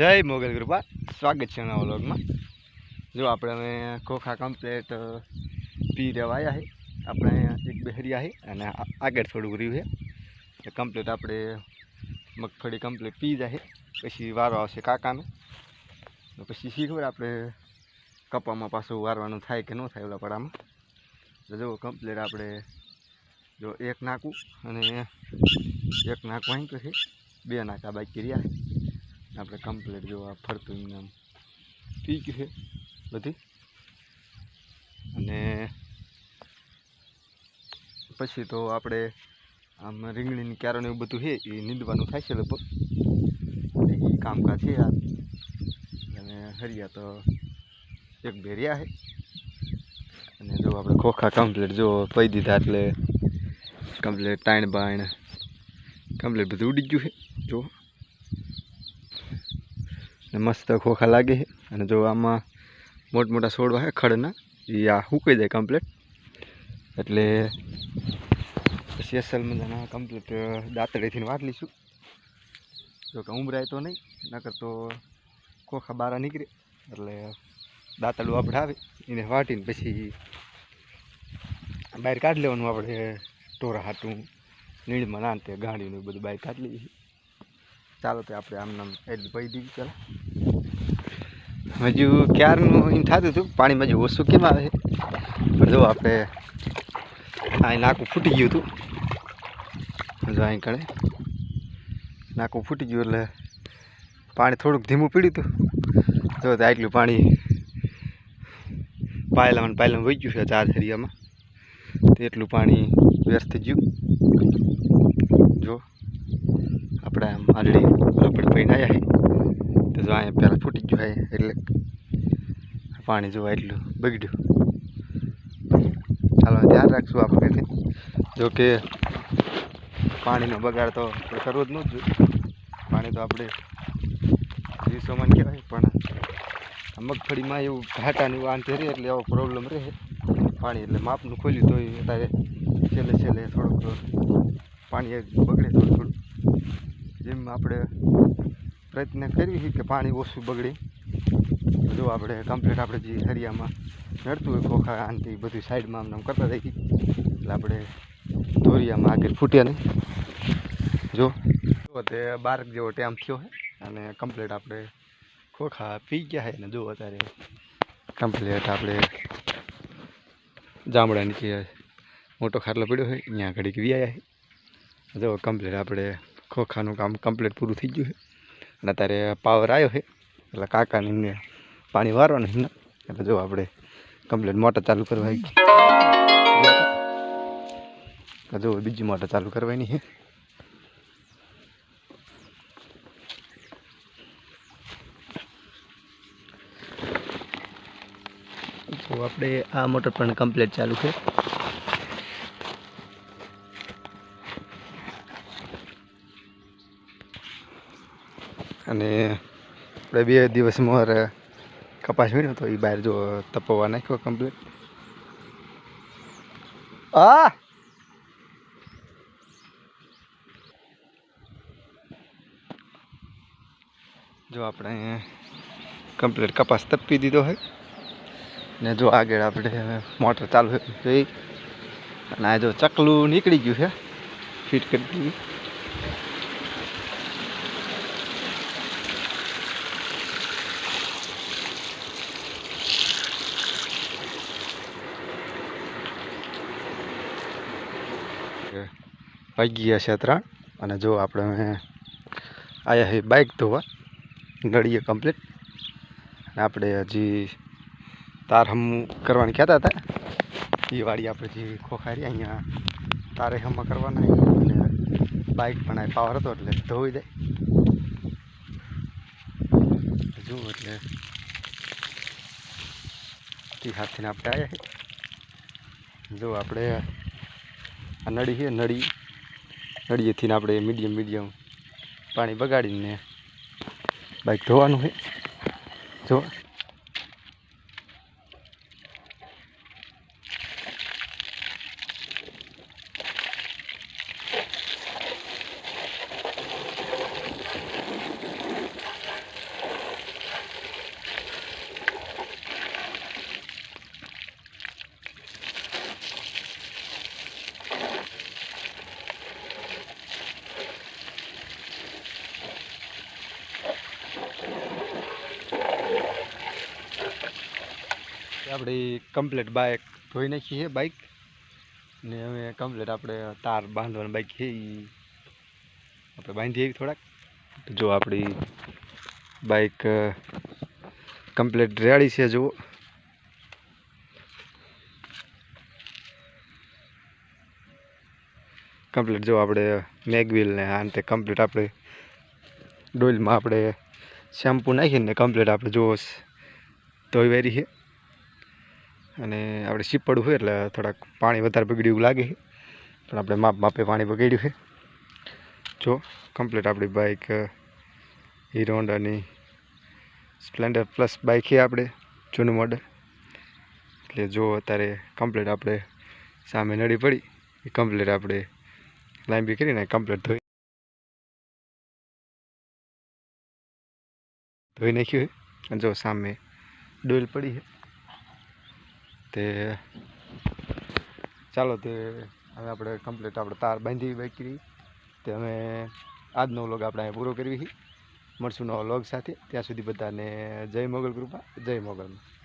જય મોગલ કૃપા. સ્વાગત છે નવા વ્લોગમાં. જો આપણે અમે ખોખા કમ્પ્લેટ પી રહેવા આવ્યા છે. આપણે એક બેહરિયા છે અને આ- આગળ થોડુંક રહ્યું છે. કમ્પ્લેટ આપણે મગફળી કમ્પ્લેટ પી જાય પછી વારો આવશે કાકાનો. તો પછી શી ખબર આપણે કપામાં પાછું વારવાનું થાય કે ન થાય ઓલા પડામાં. તો જો કમ્પ્લેટ આપણે જો એક નાકું અને એક નાકું અહીં છે. બે નાકા બાકી રહ્યા છે. આપણે કમ્પ્લીટ જોવા ફરતું એમને આમ. ઠીક છે. બધી? અને પછી તો આપણે આમ રીંગણીની ક્યારણ એવું બધું છે, એ નીંદવાનું થાય છે લગભગ. એ કામકાજ છે આ. અને હરિયા તો એક ભેરિયા છે. અને જો આપણે ખોખા કમ્પ્લીટ જો પઈ દીધા એટલે કમ્પ્લીટ તાણ બાણ કમ્પ્લીટ બધું ઉડી ગયું છે. જો. ને મસ્ત ખોખા લાગે છે. અને જો આમાં મોટા મોટા છોડવા છે, ખડના એ આ સુકાઈ જાય કમ્પ્લીટ એટલે પછી અસલ મજાના કમ્પ્લીટ દાંતડેથી વાટ લઈશું. જો કે ઉમરાય તો નહીં, નકર તો ખોખા બારા નીકળે. એટલે દાંતડું આપણે આવે, એને વાટીને પછી બહાર કાઢી લેવાનું આપણે ટોરા હાટું નીણમાં ના તે ગાડીનું બધું બહાર કાઢી લઈએ. ચાલો તો આપણે આમ નામ એટલું પડી દીધું ચાલો. હજુ ક્યારનું એમ થતું હતું, પાણીમાં હજુ ઓછું કેમ આવે જો આપણે અહીં નાકું ફૂટી ગયું હતું. જો અહીં કણે નાકું ફૂટી ગયું એટલે પાણી થોડુંક ધીમું પીડ્યું હતું. જો આટલું પાણી પાયલામાં પાયલામાં વહી ગયું છે ચાર હરિયામાં. એટલું પાણી વ્યર્થ ગયું. આપણે આમ આલડી રબડ પહીને આવ્યા તો જો અહીંયા પહેલાં ફૂટી ગયું હોય એટલે પાણી જોવા એટલું બગડ્યું. ચાલો ધ્યાન રાખશું આપણે જો કે પાણીનો બગાડ તો આપણે કરવો જ ન પાણી તો આપણે દિવસોમાં કહેવાય, પણ મગફળીમાં એવું ઘાટાનું આંતે રહે એટલે એવો પ્રોબ્લેમ રહે. પાણી એટલે માપનું ખોલ્યું તો અત્યારે છેલ્લે છેલ્લે થોડુંક પાણી બગડે થોડું થોડું. જેમ આપણે પ્રયત્ન કરવી કે પાણી ઓછું બગડે. જો આપણે કમ્પ્લીટ આપણે જે હરિયામાં નડતું હોય ખોખા આનથી બધું સાઈડમાં આમ કરતા થઈ એટલે આપણે ધોરિયામાં આગળ ફૂટ્યા નહીં. જો તે બારક જેવો ટાઈમ થયો છે અને કમ્પ્લીટ આપણે ખોખા પી ગયા છે ને જો અત્યારે કમ્પ્લીટ આપણે જામડા નીચે મોટો ખાટલો પડ્યો હોય અહીંયા ઘડીક વ્યાયા છે. જો કમ્પ્લીટ આપણે ખોખાનું કામ કમ્પ્લીટ પૂરું થઈ ગયું છે. અને અત્યારે પાવર આવ્યો છે. એટલે કાકાને એમને પાણી વારવાનું એમને એટલે જો આપણે કમ્પ્લીટ મોટર ચાલુ કરવા જો બીજી મોટર ચાલુ કરવાની છે. તો આપણે આ મોટર પણ કમ્પ્લીટ ચાલુ છે. અને આપણે બે દિવસ મોર કપાસ વીણ્યો તો એ બહાર જો તપવા નાખ્યો કમ્પ્લીટ આ! જો આપણે કમ્પ્લીટ કપાસ તપી દીધો હોય ને જો આગળ આપણે મોટર ચાલુ જોઈ? અને આ જો ચકલું નીકળી ગયું છે. ફિટ કરી દીધું. વાગી ગયા છે ત્રણ. અને જો આપણે આવ્યા છે બાઇક ધોવા. નળીએ કમ્પ્લીટ અને આપણે હજી તાર હમ કરવાની કહેતા હતા. એ વાળી આપણે જે ખોખારી અહીંયા તારે હમ કરવાના છે અને બાઇક પણ આ પાવર હતો એટલે ધોઈ જાય જુઓ એટલે તે હાથથી આપણે આવ્યા છે જો આપણે આ નળી છે નળી નળીએથી આપણે મીડિયમ મીડિયમ પાણી બગાડીને બાઇક ધોવાનું છે. જો આપણી કમ્પ્લીટ બાઇક ધોઈ નાખી છે બાઇક ને હવે કમ્પ્લીટ આપણે તાર બાંધવાની બાઇક છે એ આપણે બાંધીએ થોડાક. જો આપણી બાઇક કમ્પ્લીટ રેડી છે, જુઓ. કમ્પ્લીટ જો આપણે મેગવિલ ને આ તે કમ્પ્લીટ આપણે ડોઇલમાં આપણે શેમ્પુ નાખીને કમ્પ્લીટ આપણે જો ધોઈ વેરી છે. અને આપણે શીપડું હોય એટલે થોડાક પાણી વધારે બગડ્યું એવું લાગે પણ આપણે માપ માપે પાણી બગડ્યું છે. જો કમ્પ્લીટ આપણી બાઇક હીરો હોન્ડાની સ્પ્લેન્ડર પ્લસ બાઇક છે આપણે, જૂનું મોડલ એટલે જો અત્યારે કમ્પ્લીટ આપણે સામે નડી પડી, એ કમ્પ્લીટ આપણે લાંબી કરીને કમ્પ્લીટ ધોઈ ધોઈ નાખ્યું અને જો સામે ડોલ પડી છે. તે ચાલો તે હવે આપણે કમ્પ્લીટ આપણે તાર બાંધી બાકી તે અમે આજનો વ્લોગ આપણે અહીંયા પૂરો કરવી મળશું નવો વ્લોગ સાથે. ત્યાં સુધી બધાને જય મોગલ કૃપા, જય મોગલમાં